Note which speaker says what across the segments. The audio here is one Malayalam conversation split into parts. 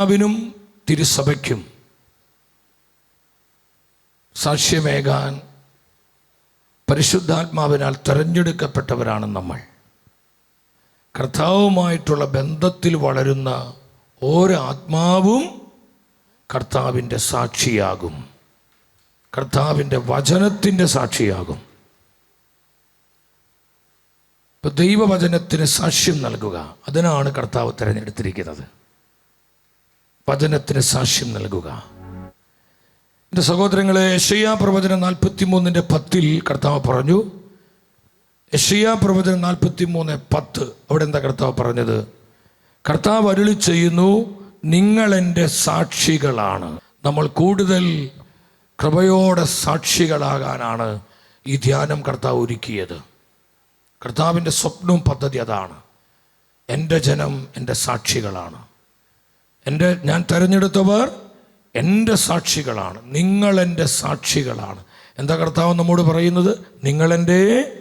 Speaker 1: കർത്താവിനും തിരുസഭയ്ക്കും സാക്ഷ്യമേകാൻ പരിശുദ്ധാത്മാവിനാൽ തെരഞ്ഞെടുക്കപ്പെട്ടവരാണ് നമ്മൾ. കർത്താവുമായിട്ടുള്ള ബന്ധത്തിൽ വളരുന്ന ഓരോ ആത്മാവും കർത്താവിന്റെ സാക്ഷിയാകും. കർത്താവിന്റെ വചനത്തിന്റെ സാക്ഷിയാകും. ഇപ്പൊ ദൈവവചനത്തിന് സാക്ഷ്യം നൽകുക. അതിനാണ് കർത്താവ് തിരഞ്ഞെടുത്തിരിക്കുന്നത്. വചനത്തിന് സാക്ഷ്യം നൽകുക. എന്റെ സഹോദരങ്ങളെ യഷയാ പ്രവചനം നാൽപ്പത്തി മൂന്നിന്റെ പത്തിൽ കർത്താവ് പറഞ്ഞു. യഷയാ പ്രവചനം നാൽപ്പത്തി മൂന്ന് പത്ത് അവിടെ എന്താ കർത്താവ് പറഞ്ഞത്? കർത്താവ് അരുളി ചെയ്യുന്നു നിങ്ങളെന്റെ സാക്ഷികളാണ്. നമ്മൾ കൂടുതൽ കൃപയോടെ സാക്ഷികളാകാനാണ് ഈ ധ്യാനം കർത്താവ് ഒരുക്കിയത്. കർത്താവിന്റെ സ്വപ്നവും പദ്ധതി അതാണ്. എന്റെ ജനം എന്റെ സാക്ഷികളാണ്. എന്റെ ഞാൻ തിരഞ്ഞെടുത്തവർ എന്റെ സാക്ഷികളാണ്. നിങ്ങൾ എന്റെ സാക്ഷികളാണ്. എന്താ കർത്താവ് നമ്മോട് പറയുന്നത്? നിങ്ങളെന്റെ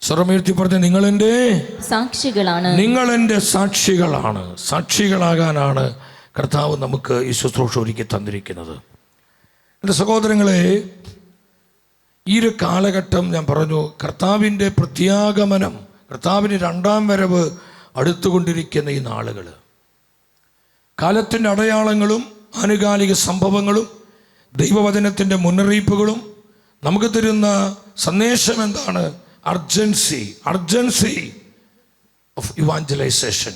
Speaker 1: സ്വറമീഴ്ത്തി പറഞ്ഞ നിങ്ങളെന്റെ
Speaker 2: സാക്ഷികളാണ്.
Speaker 1: നിങ്ങൾ എന്റെ സാക്ഷികളാണ്. സാക്ഷികളാകാനാണ് കർത്താവ് നമുക്ക് ഈ ശുശ്രൂഷ ഒരുക്കി തന്നിരിക്കുന്നത്. എന്റെ സഹോദരങ്ങളെ ഈ ഒരു കാലഘട്ടം ഞാൻ പറഞ്ഞു കർത്താവിന്റെ പ്രത്യാഗമനം കർത്താവിന്റെ രണ്ടാം വരവ് അടുത്തുകൊണ്ടിരിക്കുന്ന ഈ നാളുകൾ കാലത്തിന്റെ അടയാളങ്ങളും ആനുകാലിക സംഭവങ്ങളും ദൈവവചനത്തിന്റെ മുന്നറിയിപ്പുകളും നമുക്ക് തരുന്ന സന്ദേശം എന്താണ്? അർജൻസി അർജൻസി ഓഫ് ഇവാഞ്ചലൈസേഷൻ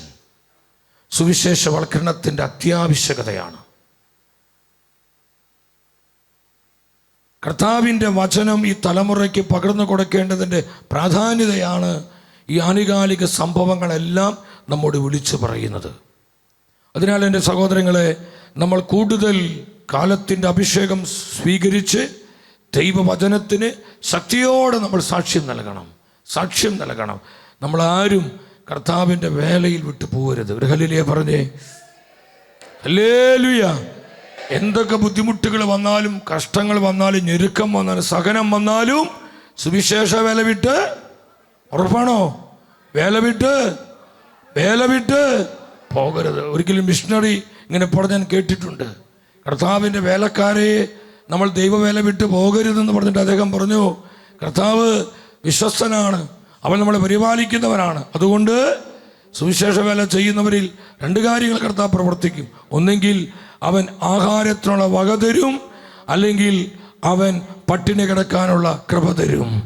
Speaker 1: സുവിശേഷവൽക്കരണത്തിന്റെ അത്യാവശ്യകതയാണ്. കർത്താവിന്റെ വചനം ഈ തലമുറയ്ക്ക് പകർന്നു കൊടുക്കേണ്ടതിന്റെ പ്രാധാന്യതയാണ് ഈ ആനുകാലിക സംഭവങ്ങളെല്ലാം നമ്മോട് വിളിച്ചു പറയുന്നത്. അതിനാൽ എന്റെ സഹോദരങ്ങളെ നമ്മൾ കൂടുതൽ കാലത്തിന്റെ അഭിഷേകം സ്വീകരിച്ച് ദൈവവചനത്തിന് ശക്തിയോടെ നമ്മൾ സാക്ഷ്യം നൽകണം സാക്ഷ്യം നൽകണം. നമ്മളാരും കർത്താവിന്റെ വേലയിൽ വിട്ടു പോകരുത്. ഒരു ഹല്ലേലൂയ പറഞ്ഞേ. ലുയ എന്തൊക്കെ ബുദ്ധിമുട്ടുകൾ വന്നാലും കഷ്ടങ്ങൾ വന്നാലും ഞെരുക്കം വന്നാലും സഹനം വന്നാലും സുവിശേഷ വേല വിട്ട് ഉറപ്പാണോ? വേല വിട്ട് വേല വിട്ട് പോകരുത്. ഒരിക്കലും മിഷണറി ഇങ്ങനെ പറഞ്ഞ് ഞാൻ കേട്ടിട്ടുണ്ട്. കർത്താവിന്റെ വേലക്കാരെ നമ്മൾ ദൈവവേല വിട്ട് പോകരുതെന്ന് പറഞ്ഞിട്ട് അദ്ദേഹം പറഞ്ഞു കർത്താവ് വിശ്വസ്തനാണ്. അവൻ നമ്മളെ പരിപാലിക്കുന്നവനാണ്. അതുകൊണ്ട് സുവിശേഷ വേല ചെയ്യുന്നവരിൽ രണ്ട് കാര്യങ്ങൾ കർത്താവ് പ്രവർത്തിക്കും. ഒന്നെങ്കിൽ അവൻ ആഹാരത്തിനുള്ള വക തരും അല്ലെങ്കിൽ അവൻ പട്ടിണി കിടക്കാനുള്ള കൃപ തരും.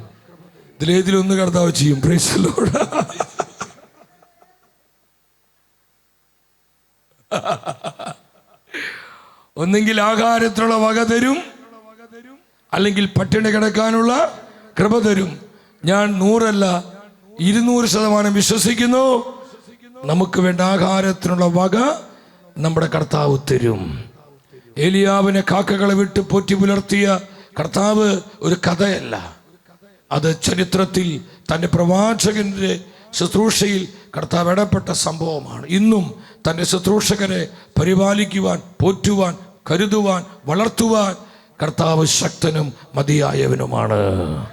Speaker 1: ഇതിലേതിലൊന്ന് കർത്താവ് ചെയ്യും. പ്രൈസലോട് ഒന്നെങ്കിൽ ആകാരത്തിലുള്ള വക തരും. അല്ലെങ്കിൽ പട്ടിണി കിടക്കാനുള്ള കൃപ തരും. ഞാൻ നൂറല്ല ഇരുന്നൂറ് ശതമാനം വിശ്വസിക്കുന്നു. നമുക്ക് വേണ്ട ആഹാരത്തിനുള്ള വക നമ്മുടെ കർത്താവ് തരും. ഏലിയാവിനെ കാക്കകളെ വിട്ട് പോറ്റി പുലർത്തിയ കർത്താവ് ഒരു കഥയല്ല. അത് ചരിത്രത്തിൽ തന്റെ പ്രവാചകന്റെ ശുശ്രൂഷയിൽ കർത്താവ് ഇടപെട്ട സംഭവമാണ്. ഇന്നും തന്റെ ശുശ്രൂഷകരെ പരിപാലിക്കുവാൻ പോറ്റുവാൻ കരുതുവാൻ വളർത്തുവാൻ കർത്താവ് ശക്തനും മതിയായവനുമാണ്.